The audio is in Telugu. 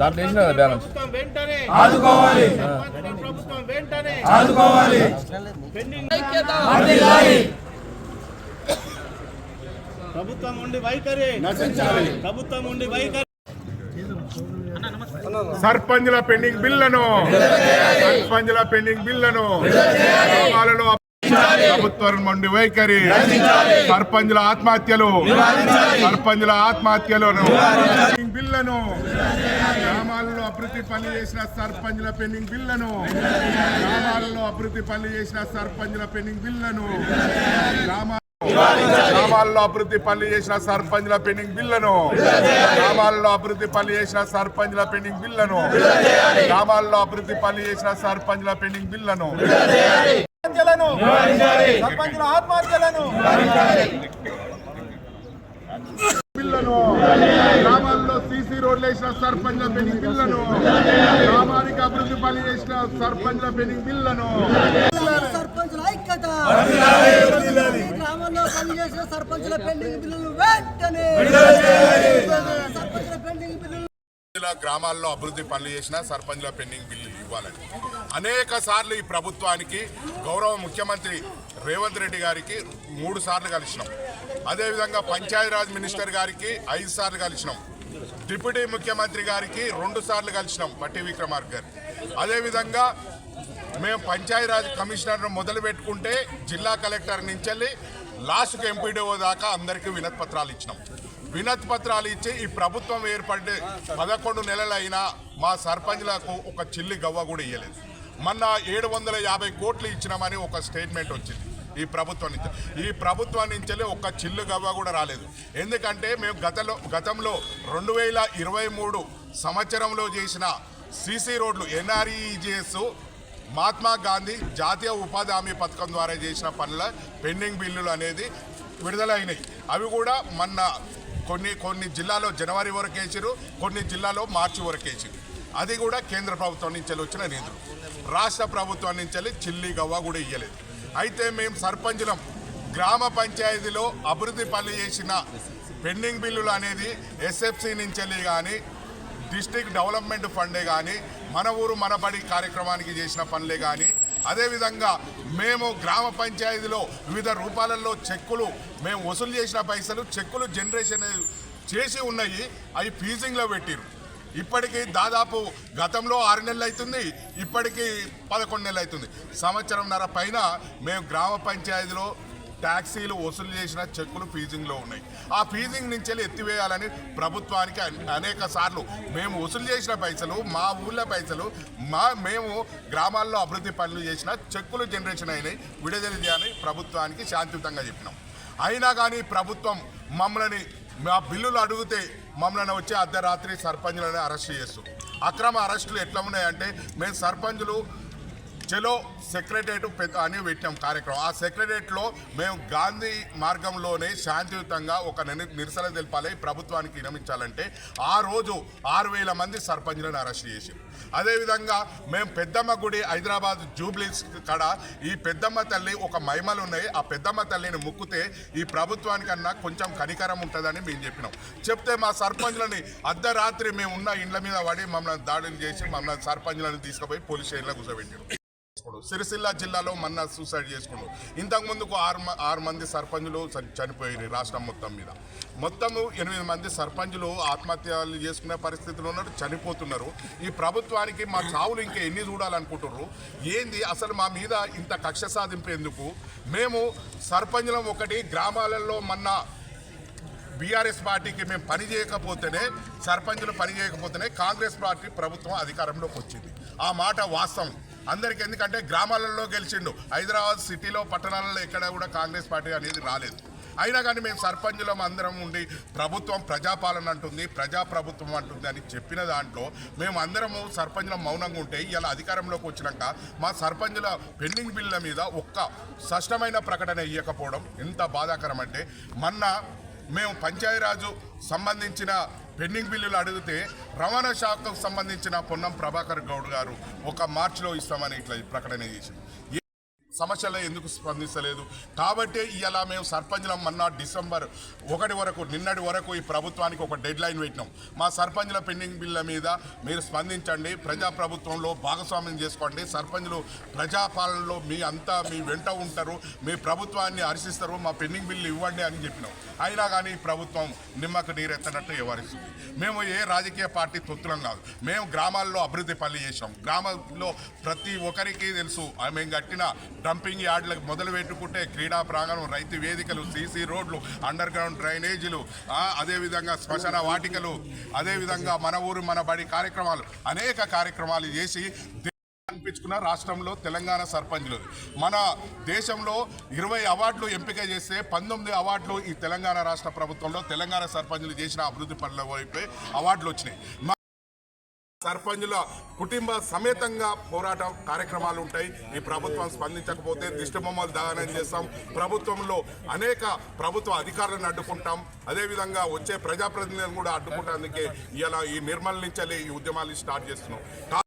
దాంట్లో వేసిన కదా బ్యాలెన్స్? ప్రభుత్వం వెంటనే ఆదుకోవాలి. ఆదుకోవాలి. ప్రభుత్వం ఉండి వైఖరి. ప్రభుత్వం ఉండి వైఖరి. సర్పంచుల పెండింగ్ బిల్లను. సర్పంచుల పెండింగ్ బిల్లను. గ్రామాలలో ప్రభుత్వం నుండి వైఖరి. సర్పంచుల ఆత్మహత్యలు. సర్పంచుల ఆత్మహత్యలను. బిల్లను. గ్రామాలలో అభివృద్ధి పనులు చేసిన సర్పంచుల పెండింగ్ బిల్లను. గ్రామాలలో అభివృద్ధి పనులు చేసిన సర్పంచుల పెండింగ్ బిల్లను. గ్రామ గ్రామాల్లో అభివృద్ధి పనులు చేసిన సర్పంచ్ల పెండింగ్ బిల్లను. గ్రామాల్లో అభివృద్ధి పనులు చేసిన సర్పంచ్ల పెండింగ్ బిల్లను. గ్రామాల్లో అభివృద్ధి పనులు చేసిన సర్పంచ్ల పెండింగ్ బిల్లను. సర్పంచుల ఆత్మహత్యలను గ్రామాల్లో సీసీ రోడ్లు వేసిన సర్పంచ్ల పెండింగ్ బిల్లను గ్రామానికి అభివృద్ధి పనులు చేసిన సర్పంచ్ల పెండింగ్ బిల్లను సర్పంచుల ఐక్యత. గ్రామంలో పనిచేసిన సర్పంచుల పెండింగ్ బిల్లులు వెంటనే సర్పంచుల జిల్లా గ్రామాల్లో అభివృద్ధి పనులు చేసిన సర్పంచ్ల పెండింగ్ బిల్లులు ఇవ్వాలని. అనేక సార్లు ఈ ప్రభుత్వానికి గౌరవ ముఖ్యమంత్రి రేవంత్ రెడ్డి గారికి మూడు సార్లు కలిసినాం. అదేవిధంగా పంచాయతీరాజ్ మినిస్టర్ గారికి ఐదు సార్లు కలిసినాం. డిప్యూటీ ముఖ్యమంత్రి గారికి రెండు సార్లు కలిసినాం పట్టి విక్రమార్క గారు అదేవిధంగా మేము పంచాయతీరాజ్ కమిషనర్ను మొదలు పెట్టుకుంటే జిల్లా కలెక్టర్ నుంచి లాస్ట్కి ఎంపీడీఓ దాకా అందరికీ వినతిపత్రాలు ఇచ్చినాం. వినతి పత్రాలు ఇచ్చి ఈ ప్రభుత్వం ఏర్పడి పదకొండు నెలలైనా మా సర్పంచ్లకు ఒక చిల్లి గవ్వ కూడా ఇవ్వలేదు మొన్న ఏడు వందల యాభై కోట్లు ఇచ్చినామని ఒక స్టేట్మెంట్ వచ్చింది. ఈ ప్రభుత్వం నుంచి. ఈ ప్రభుత్వం నుంచి ఒక్క చిల్లు గవ్వ కూడా రాలేదు. ఎందుకంటే మేము గతంలో గతంలో రెండు వేల ఇరవై మూడు సంవత్సరంలో చేసిన సీసీ రోడ్లు ఎన్ఆర్ఈజిఎస్ మహాత్మా గాంధీ జాతీయ ఉపాధి హామీ పథకం ద్వారా చేసిన పనుల పెండింగ్ బిల్లులు అనేది విడుదలైనాయి. అవి కూడా మొన్న కొన్ని కొన్ని జిల్లాలో జనవరి వరకు వేసారు కొన్ని జిల్లాలో మార్చి వరకు వేసారు అది కూడా కేంద్ర ప్రభుత్వం నుంచి వచ్చిన నిధులు. రాష్ట్ర ప్రభుత్వం నుంచి చిల్లి గవ్వ కూడా ఇయ్యలేదు. అయితే మేము సర్పంచులం గ్రామ పంచాయతీలో అభివృద్ధి పనులు చేసిన పెండింగ్ బిల్లులు అనేది ఎస్ఎఫ్సి నుంచి కానీ డిస్ట్రిక్ట్ డెవలప్మెంట్ ఫండే కానీ మన ఊరు మనబడి కార్యక్రమానికి చేసిన పనులే కానీ అదేవిధంగా మేము గ్రామ పంచాయతీలో వివిధ రూపాలలో చెక్కులు మేము వసూలు చేసిన పైసలు చెక్కులు జనరేషన్ చేసి ఉన్నాయి అవి ఫీజింగ్లో పెట్టిరు ఇప్పటికీ దాదాపు గతంలో ఆరు నెలలు అవుతుంది ఇప్పటికీ పదకొండు నెలలు అవుతుంది సంవత్సరంన్నర పైన మేము గ్రామ పంచాయతీలో ట్యాక్సీలు వసూలు చేసిన చెక్కులు ఫీజింగ్లో ఉన్నాయి. ఆ ఫీజింగ్ నుంచి వెళ్ళి ఎత్తివేయాలని ప్రభుత్వానికి అనేక సార్లు మేము వసూలు చేసిన పైసలు మా ఊళ్ళో పైసలు మా మేము గ్రామాల్లో అభివృద్ధి పనులు చేసిన చెక్కులు జనరేషన్ అయినాయి విడుదల చేయాలని ప్రభుత్వానికి శాంతియుతంగా చెప్పినాం. అయినా కానీ ప్రభుత్వం మమ్మల్ని మా బిల్లులు అడిగితే మమ్మల్ని వచ్చి అర్ధరాత్రి సర్పంచులను అరెస్ట్ చేస్తూ. అక్రమ అరెస్టులు ఎట్లా ఉన్నాయంటే మేము సర్పంచులు చలో సెక్రటరేట్ పెద్ద అని పెట్టాం కార్యక్రమం. ఆ సెక్రటరేట్లో మేము గాంధీ మార్గంలోనే శాంతియుతంగా ఒక నిరసన తెలపాలి ప్రభుత్వానికి విరమించాలంటే ఆ రోజు ఆరు వేల మంది సర్పంచులను అరెస్ట్ చేసి అదేవిధంగా మేము పెద్దమ్మ గుడి హైదరాబాద్ జూబ్లీస్ కాడ ఈ పెద్దమ్మ తల్లి ఒక మహిమలు ఉన్నాయి. ఆ పెద్దమ్మ తల్లిని ముక్కితే ఈ ప్రభుత్వానికన్నా కొంచెం కనికరం ఉంటుందని మేము చెప్పినాం. చెప్తే మా సర్పంచులని అర్ధరాత్రి మేము ఉన్న ఇండ్ల మీద పడి మమ్మల్ని దాడులు చేసి మమ్మల్ని సర్పంచులను తీసుకుపోయి పోలీస్ స్టేషన్లో కూర్చోబెట్టారు. సిరిసిల్ల జిల్లాలో మన్న సూసైడ్ చేసుకున్నాడు. ఇంతకు ముందుకు ఆరు ఆరు మంది సర్పంచులు చనిపోయారు రాష్ట్రం మొత్తం మీద. మొత్తము ఎనిమిది మంది సర్పంచులు ఆత్మహత్యలు చేసుకునే పరిస్థితులు ఉన్నారు చనిపోతున్నారు. ఈ ప్రభుత్వానికి మా చావులు ఇంకా ఎన్ని చూడాలనుకుంటున్నారు ఏంది అసలు మా మీద ఇంత కక్ష సాధింపు ఎందుకు మేము సర్పంచులం ఒకటి గ్రామాలలో మన్న బీఆర్ఎస్ పార్టీకి మేము పని చేయకపోతేనే సర్పంచులు పని చేయకపోతేనే కాంగ్రెస్ పార్టీ ప్రభుత్వం అధికారంలోకి వచ్చింది. ఆ మాట వాస్తవం. అందరికి ఎందుకంటే గ్రామాలలో గెలిచిండు. హైదరాబాద్ సిటీలో పట్టణాలలో ఎక్కడ కూడా కాంగ్రెస్ పార్టీ అనేది రాలేదు. అయినా కానీ మేము సర్పంచులం అందరం ఉండి ప్రభుత్వం ప్రజాపాలన అంటుంది ప్రజాప్రభుత్వం అంటుంది అని చెప్పిన దాంట్లో మేము అందరము సర్పంచులం మౌనంగా ఉంటే ఇలా అధికారంలోకి వచ్చినాక మా సర్పంచుల పెండింగ్ బిల్ల మీద ఒక్క స్పష్టమైన ప్రకటన ఇవ్వకపోవడం ఎంత బాధాకరం అంటే మొన్న మేము పంచాయరాజు సంబంధించిన పెండింగ్ బిల్లులు అడిగితే రవాణా శాఖకు సంబంధించిన పొన్నం ప్రభాకర్ గౌడ్ గారు ఒక మార్చిలో ఇస్తామని ఇట్లా ప్రకటన చేసింది. సమస్యలు ఎందుకు స్పందిస్తలేదు కాబట్టి ఇలా మేము సర్పంచ్లం మొన్న డిసెంబర్ ఒకటి వరకు నిన్నటి వరకు ఈ ప్రభుత్వానికి ఒక డెడ్ లైన్ పెట్టినాం. మా సర్పంచ్ల పెండింగ్ బిల్ల మీద మీరు స్పందించండి. ప్రజాప్రభుత్వంలో భాగస్వామ్యం చేసుకోండి. సర్పంచ్లు ప్రజాపాలనలో మీ అంతా మీ వెంట ఉంటారు. మీ ప్రభుత్వాన్ని హర్షిస్తారు. మా పెండింగ్ బిల్లు ఇవ్వండి అని చెప్పినాం. అయినా కానీ ప్రభుత్వం నిమ్మకు నీరెత్తనట్టు వ్యవహరిస్తుంది. మేము ఏ రాజకీయ పార్టీ తొత్తులం కాదు. మేము గ్రామాల్లో అభివృద్ధి పనులు చేసాం గ్రామాల్లో ప్రతి ఒక్కరికి తెలుసు. మేము కట్టిన డంపింగ్ యార్డులకు మొదలు పెట్టుకుంటే క్రీడా ప్రాంగణం రైతు వేదికలు సీసీ రోడ్లు అండర్ గ్రౌండ్ డ్రైనేజీలు అదేవిధంగా శ్మశాన వాటికలు అదేవిధంగా మన ఊరు మన బడి కార్యక్రమాలు అనేక కార్యక్రమాలు చేసి అనిపించుకున్న రాష్ట్రంలో తెలంగాణ సర్పంచ్లు. మన దేశంలో ఇరవై అవార్డులు ఎంపిక చేస్తే పంతొమ్మిది అవార్డులు ఈ తెలంగాణ రాష్ట్ర ప్రభుత్వంలో తెలంగాణ సర్పంచ్లు చేసిన అభివృద్ధి పనుల వైపు అవార్డులు వచ్చినాయి. సర్పంచుల కుటుంబ సమేతంగా పోరాటం కార్యక్రమాలు ఉంటాయి ఈ ప్రభుత్వం స్పందించకపోతే దిష్టబొమ్మలు దహనం చేస్తాం. ప్రభుత్వంలో అనేక ప్రభుత్వ అధికారులను అడ్డుకుంటాం. అదేవిధంగా వచ్చే ప్రజాప్రతినిధులను కూడా అడ్డుకుంటానికి ఇలా ఈ నిర్మల్ నుంచి ఈ ఉద్యమాలు స్టార్ట్ చేస్తున్నాం.